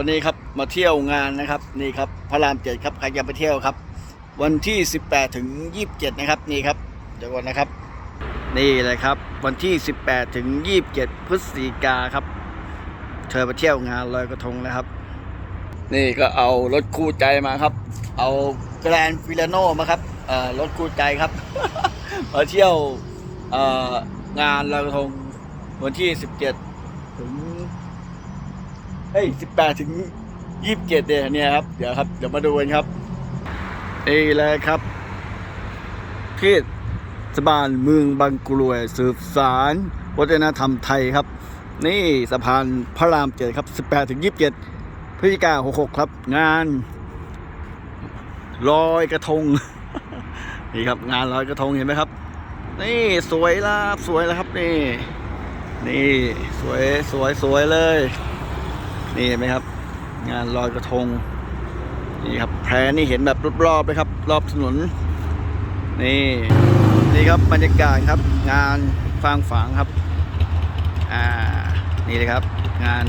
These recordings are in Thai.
วันนี้ครับมาเที่ยวงานนะครับนี่ครับพระรามเจ็ดครับใครจะไปเที่ยวครับ วันที่ 18 ถึง 27 นะครับนี่ครับเดี๋ยวก่อนนะครับ นี่เลยครับ วันที่ 18 ถึง 27 พฤศจิกาครับ เธอไปเที่ยวงานลอยกระทงนะครับ นี่ก็เอารถคู่ใจมาครับ เอาแกรนฟิลาโนมาครับรถคู่ใจครับมาเที่ยวงานลอยกระทงวันที่ 17 เฮ้ยสิบแปดถึงยี่สิบเจ็ดเนี่ยเนี่ยครับ เดี๋ยวครับ เดี๋ยวมาดูกันครับนี่เลยครับเทศบาลเมืองบางกรวยสืบสารวัฒนธรรมไทยครับ นี่สะพานพระรามเจ็ดครับสิบแปดถึงยี่สิบเจ็ดพฤศจิกาหกหกครับ งานลอยกระทง นี่ครับ งานลอยกระทงเห็นไหมครับ นี่สวยละสวยแล้วครับนี่ นี่สวยสวยสวยเลย นี่เห็นไหมครับ งานลอยกระทง นี่ครับแพรนี่เห็นแบบรอบๆเลยครับ รอบถนน นี่นี่ครับบรรยากาศครับ งานฟางฝางครับอ่านี่เลยครับ งาน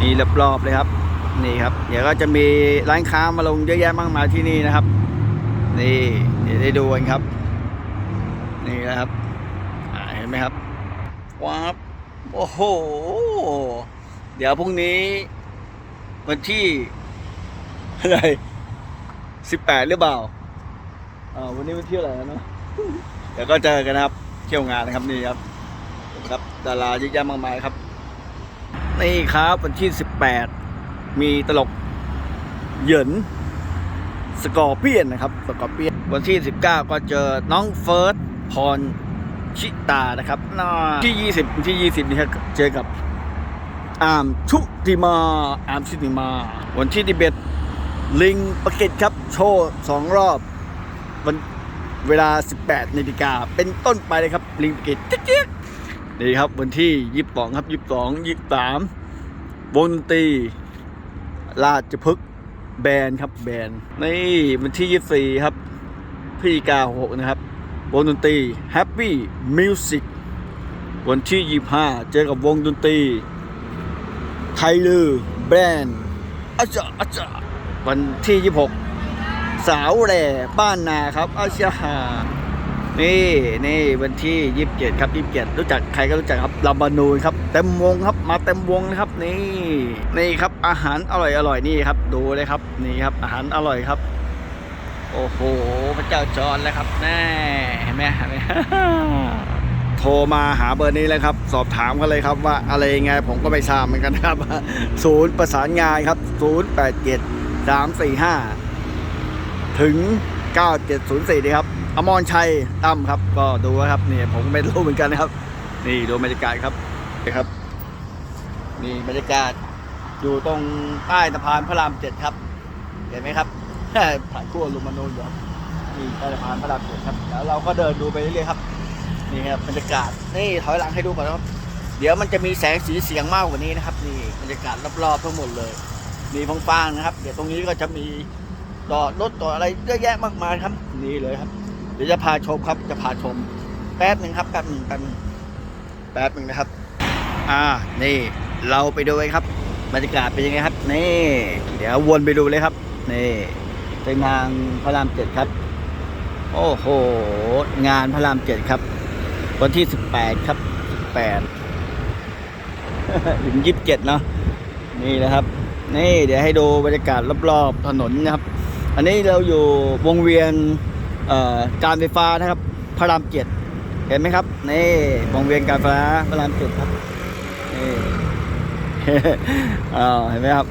นี่รอบๆเลยครับ นี่ครับ เดี๋ยวก็จะมีร้านค้ามาลงเยอะแยะมากมายที่นี่นะครับ นี่เดี๋ยวได้ดูกันครับ นี่นะครับเห็นไหมครับว้าวโอ้โห เดี๋ยวพรุ่งนี้ วันที่อะไรสิบแปดหรือเปล่าอ่าวันนี้วันที่อะไรแล้วเนาะเดี๋ยวก็เจอกันนะครับ เที่ยวงานนะครับนี่ครับครับดาราเยอะแยะมากมายครับ นี่ครับวันที่สิบแปดมีตลกเหยินสกอร์เปียนนะครับสกอร์เปียนวันที่สิบเก้าก็เจอน้องเฟิร์สพรชิตานะครับน่าที่ยี่สิบที่ยี่สิบนี่ครับเจอกับ อามชุติมาอามชุติมา วันที่ดิเบตลิงประกิตครับ โชว์สองรอบวันเวลา 18นาฬิกาเป็นต้นไปเลยครับ ลิงประกิตจิ๊กจิ๊กนี่ครับวันที่ 22 ครับ 22 23วงดนตรีราชพฤกษ์แบนครับแบนนี่วันที่ 24 ครับพฤศจิกา6นะครับวงดนตรี Happy Music วันที่ 25 เจอกับวงดนตรี ไทยลือแบรนด์อาจาอาจาวันที่ 26 สาวแหล่บ้านนาครับอาชาฮานี่นี่วันที่ 27 ครับ 27 รู้จักใครก็รู้จักครับลาบานูนครับเต็มวงครับมาเต็มวงนะครับนี่นี่ครับอาหารอร่อยอร่อยนี่ครับดูเลยครับนี่ครับอาหารอร่อยครับ โอ้โหพระเจ้าจอนเลยครับแน่เห็นไหมเห็นไหม โทรมาหาเบอร์นี้เลยครับ สอบถามกันเลยครับว่าอะไรยังไงผมก็ไม่ทราบเหมือนกันครับ ศูนย์ประสานงานครับ 0 8 7 3 4 5 ถึง 9704นี่ครับอมรชัยตั้มครับ ก็ดูนะครับนี่ผมก็ไม่รู้เหมือนกันนะครับ นี่ดูบรรยากาศครับนี่ครับนี่บรรยากาศอยู่ตรงใต้สะพานพระรามเจ็ดครับ เห็นไหมครับถ่ายคู่กับลุงมโนอยู่ครับนี่ใต้สะพานพระรามเจ็ดครับแล้วเราก็เดินดูไปเรื่อยๆครับ นี่ครับบรรยากาศนี่ถอยหลังให้ดูก่อนครับ เดี๋ยวมันจะมีแสงสีเสียงมากกว่านี้นะครับ นี่บรรยากาศรอบๆทั้งหมดเลย มีฟางๆนะครับ เดี๋ยวตรงนี้ก็จะมีต่อรถต่ออะไรเยอะแยะมากมายครับ นี่เลยครับ เดี๋ยวจะพาชมครับจะพาชม แป๊บหนึ่งครับแป๊บหนึ่งแป๊บหนึ่งแป๊บหนึ่งนะครับ อ่านี่เราไปดูกันครับ บรรยากาศเป็นยังไงครับ นี่ เดี๋ยววนไปดูเลยครับ นี่เป็นงานพระรามเจ็ดครับ โอ้โห งานพระรามเจ็ดครับ วันที่สิบแปดครับสิบแปดถึงยี่สิบเจ็ดเนาะนี่นะครับ นี่เดี๋ยวให้ดูบรรยากาศรอบๆถนนนะครับ อันนี้เราอยู่วงเวียนการไฟฟ้านะครับ พระรามเจ็ดเห็นไหมครับ นี่วงเวียนการไฟฟ้าพระรามเจ็ดครับนี่อ่าเห็นไหมครับ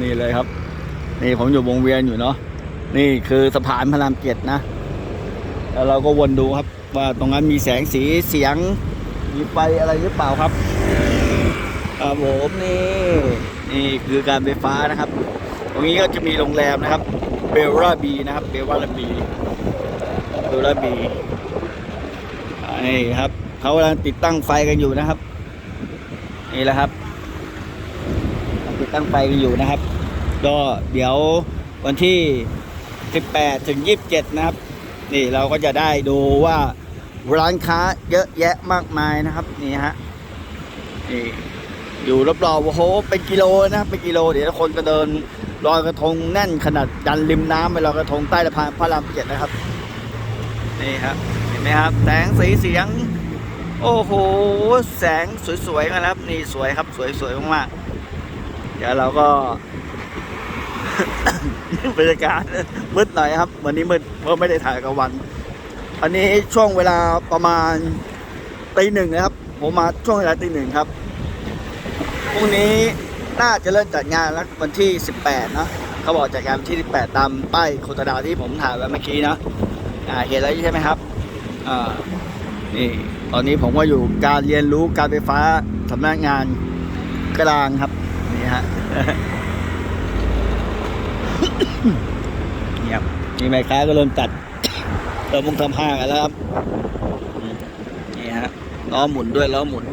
นี่เลยครับ นี่ผมอยู่วงเวียนอยู่เนาะนี่คือสะพานพระรามเจ็ดนะแล้วเราก็วนดูครับ ว่าตรงนั้นมีแสงสีเสียงมีไฟอะไรหรือเปล่าครับครับผมนี่นี่คือการไฟฟ้านะครับ ตรงนี้ก็จะมีโรงแรมนะครับเบลล่าบีนะครับเบลล่าบีเบลล่าบีนี่ครับเขากำลังติดตั้งไฟกันอยู่นะครับนี่แหละครับ ติดตั้งไฟกันอยู่นะครับ ก็เดี๋ยววันที่ 18 ถึง 27 นะครับ นี่เราก็จะได้ดูว่า ร้านค้าเยอะแยะมากมายนะครับนี่ฮะนี่อยู่รอบๆโอ้โหเป็นกิโลนะเป็นกิโลเดี๋ยวคนก็เดินลอยกระทงแน่นขนาดยันริมน้ำไปลอยกระทงใต้สะพานพระรามเจ็ดนะครับนี่ครับเห็นไหมครับแสงสีเสียง โอ้โหแสงสวยๆกันครับ นี่สวยครับสวยๆมากๆเดี๋ยวเราก็บรรยากาศมืดหน่อยครับ วันนี้มืดเพราะไม่ได้ถ่ายกลางวัน อันนี้ช่วงเวลาประมาณตีหนึ่งนะครับ ผมมาช่วงเวลาตีหนึ่งครับพรุ่งนี้น่าจะเริ่มจัดงานแล้ววันที่ 18นะเขาบอกจัดงานวันที่ 18 ตามป้ายโฆษณาที่ผมถ่ายไว้เมื่อกี้นะอ่าเห็นแล้วใช่ไหมครับอ่านี่ตอนนี้ผมก็อยู่การเรียนรู้การไฟฟ้าสำนักงานกลางครับนี่ฮะนี่ครับนี่แม่ค้าก็เริ่มจัด เริ่มมุงทำผ้ากันแล้วครับอืมนี่ฮะล้อหมุนด้วยล้อหมุน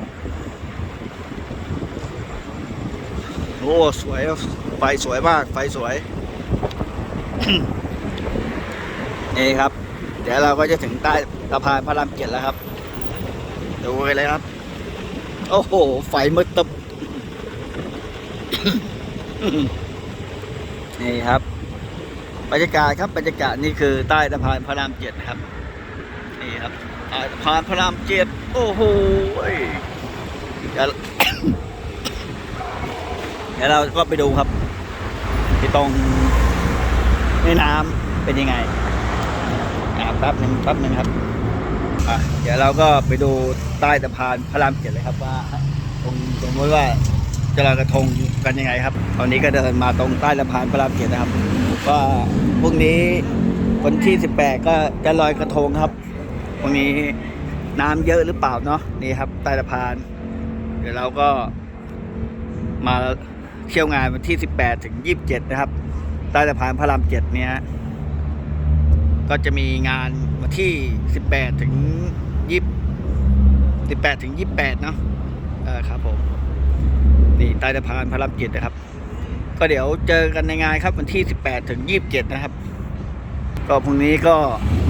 โอ้สวยครับไฟสวยมาก ไฟสวย นี่ครับ เดี๋ยวเราก็จะถึงใต้สะพานพระรามเกียรติแล้วครับ ดูกันเลยครับ โอ้โห ไฟมืดตึบนี่ครับ บรรยากาศครับบรรยากาศนี่คือใต้สะพานพระรามเจ็ดนะครับนี่ครับใต้สะพานพระรามเจ็ดโอ้โหเดี๋ยวเดี๋ยวเราก็ไปดูครับที่ตรงแม่น้ำเป็นยังไงอ่าแป๊บหนึ่งแป๊บหนึ่งครับอะเดี๋ยวเราก็ไปดูใต้สะพานพระรามเจ็ดเลยครับว่าตรงตรงนู้นว่าจะลอยกระทงกันยังไงครับ ตอนนี้ก็เดินมาตรงใต้สะพานพระรามเจ็ดนะครับ ว่าพรุ่งนี้วันที่ 18 ก็จะลอยกระทงครับพรุ่งนี้น้ำเยอะหรือเปล่าเนาะนี่ครับใต้สะพาน เดี๋ยวเราก็มาเที่ยวงานวันที่ 18 ถึง 27 นะครับใต้สะพานพระราม7เนี่ยก็จะมีงานวันที่ 18 ถึง 20 18 ถึง 28 เนาะเออครับผม นี่ใต้สะพานพระรามเจ็ดนะครับ ก็เดี๋ยวเจอกันในงานครับวันที่ 18 ถึง 27 นะครับ ก็พรุ่งนี้ก็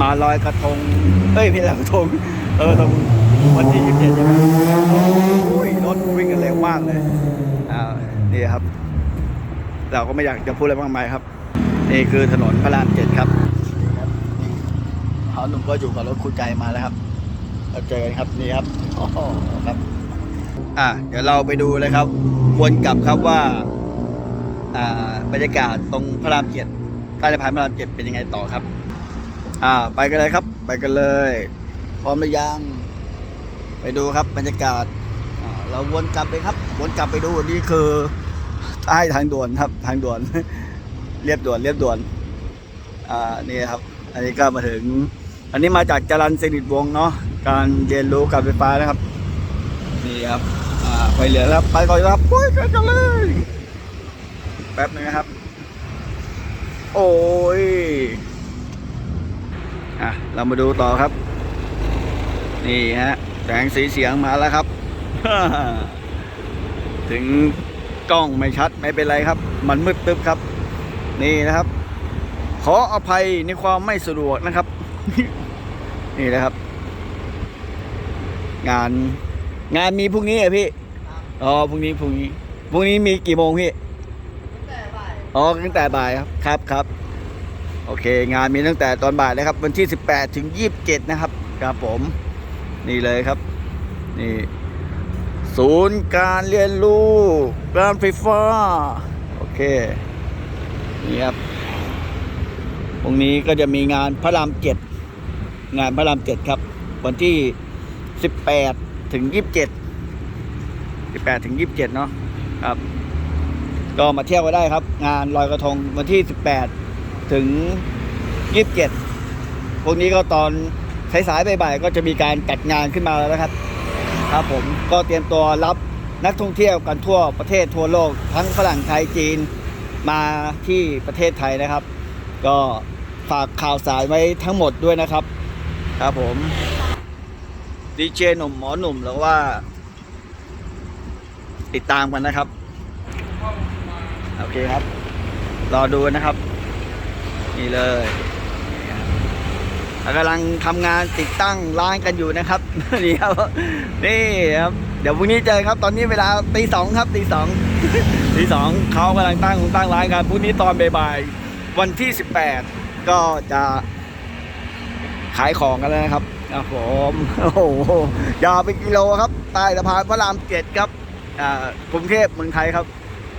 มาลอยกระทง เอ้ยไม่ลอยกระทง เออตรงวันที่ 27ใช่ไหมโอ้ยรถวิ่งกันเร็วมากเลยอ่านี่ครับ เราก็ไม่อยากจะพูดอะไรมากมายครับ นี่คือถนนพระรามเจ็ดครับนี่ครับเขาหนุ่มก็อยู่กับรถคู่ใจมาแล้วครับเราเจอกันครับนี่ครับอ๋อครับ อะเดี๋ยวเราไปดูเลยครับวนกลับครับว่า บรรยากาศตรงพระรามเจ็ดใต้สะพานพระรามเจ็ดเป็นยังไงต่อครับ อ่า ไปกันเลยครับ ไปกันเลย พร้อมหรือยังไปดูครับบรรยากาศเราวนกลับไปครับ วนกลับไปดูนี่คือใต้ทางด่วนครับ ทางด่วน เรียบด่วนเรียบด่วน อ่านี่ครับ อันนี้ก็มาถึง อันนี้มาจากจรันสนิทวงเนาะการเรียนรู้การไฟฟ้านะครับ นี่ครับ อ่าไฟเหลืองแล้วไปก่อนครับไปกันเลย แป๊บนึงนะครับ โอ้ยอะเรามาดูต่อครับ นี่ฮะแสงสีเสียงมาแล้วครับ ถึงกล้องไม่ชัดไม่เป็นไรครับ มันมืดตึ๊บครับ นี่นะครับ ขออภัยในความไม่สะดวกนะครับ นี่นะครับ งานงานมีพรุ่งนี้เหรอพี่อ๋อพรุ่งนี้พรุ่งนี้พรุ่งนี้มีกี่โมงพี่ อ๋อตั้งแต่บ่ายครับครับครับโอเค งานมีตั้งแต่ตอนบ่ายเลยครับ วันที่ 18 ถึง 27 นะครับครับผม นี่เลยครับ นี่ ศูนย์การเรียนรู้การไฟฟ้า โอเค นี่ครับพรุ่งนี้ก็จะมีงานพระรามเจ็ดงานพระรามเจ็ดครับ วันที่ 18 ถึง 27 18 ถึง 27 เนาะครับ ก็มาเที่ยวก็ได้ครับ งานลอยกระทงวันที่ 18 ถึง 27 พวกนี้ก็ตอนสายๆบ่ายๆก็จะมีการจัดงานขึ้นมาแล้วนะครับ ครับผมก็เตรียมตัวรับนักท่องเที่ยวกันทั่วประเทศทั่วโลก ทั้งฝรั่งไทยจีนมาที่ประเทศไทยนะครับ ก็ฝากข่าวสารไว้ทั้งหมดด้วยนะครับ ครับผมดีเจหนุ่มหมอหนุ่มหรือว่า ติดตามกันนะครับ โอเคครับ รอดูนะครับ นี่เลยเรากำลังทำงานติดตั้งร้านกันอยู่นะครับนี่ครับนี่ครับเดี๋ยวพรุ่งนี้เจอครับ ตอนนี้เวลาตีสองครับตีสองตีสองเขากำลังตั้งตั้งร้านกันพรุ่งนี้ตอนบ่ายๆวันที่สิบแปดก็จะขายของกันแล้วนะครับครับผมโอ้โหยาวเป็นกิโลครับใต้สะพานพระรามเจ็ดครับอ่ากรุงเทพเมืองไทยครับ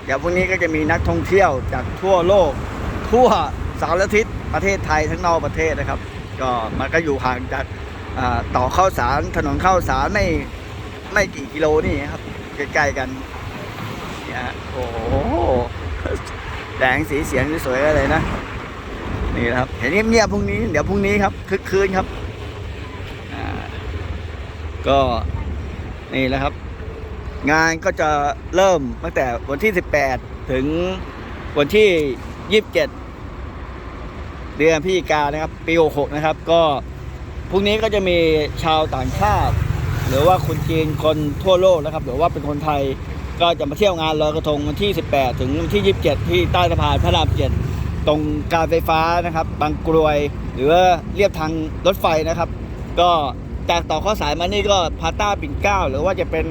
เดี๋ยวพรุ่งนี้ก็จะมีนักท่องเที่ยวจากทั่วโลก ทั่วสารทิศประเทศไทยทั้งนอกประเทศนะครับ ก็มันก็อยู่ห่างจากต่อเข้าวสารถนนเข้าวสารไม่ไม่กี่กิโลนี่ครับใกล้ๆกันเนี่ยโอ้โหแสงสีเสียงสวยๆเลยนะ นี่นะครับเห็นเงียบๆพรุ่งนี้ เดี๋ยวพรุ่งนี้ครับคึกคืนครับก็นี่แหละครับ งานก็จะเริ่มตั้งแต่วันที่ 18 ถึงวันที่ 27 เดือนพฤศจิกานะครับ ปี 66 นะครับ ก็พรุ่งนี้ก็จะมีชาวต่างชาติ หรือว่าคนจีนคนทั่วโลกนะครับ หรือว่าเป็นคนไทยก็จะมาเที่ยวงานลอยกระทงวันที่ 18 ถึงวันที่ 27 ที่ใต้สะพานพระราม7ตรงการไฟฟ้านะครับ บางกรวย หรือว่าเรียบทางรถไฟนะครับ ก็จากต่อข้อสายมานี่ก็พาต้าปิ่นเก้า หรือว่าจะเป็น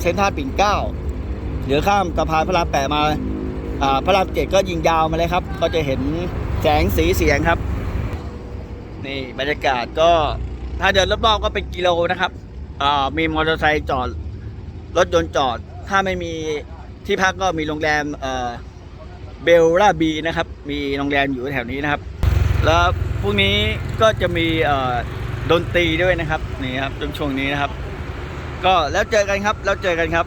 เซนทรัลปิ่นเก้าหรือข้ามสะพานพระรามแปดมาพระรามเจ็ดก็ยิงยาวมาเลยครับ ก็จะเห็นแสงสีเสียงครับ นี่บรรยากาศก็ถ้าเดินรอบๆก็เป็นกิโลนะครับมีมอเตอร์ไซค์จอด รถยนต์จอด ถ้าไม่มีที่พักก็มีโรงแรมเบลล่าบีนะครับ มีโรงแรมอยู่แถวนี้นะครับ แล้วพรุ่งนี้ก็จะมีดนตรีด้วยนะครับนี่ครับช่วงนี้นะครับ ก็แล้วเจอกันครับ แล้วเจอกันครับ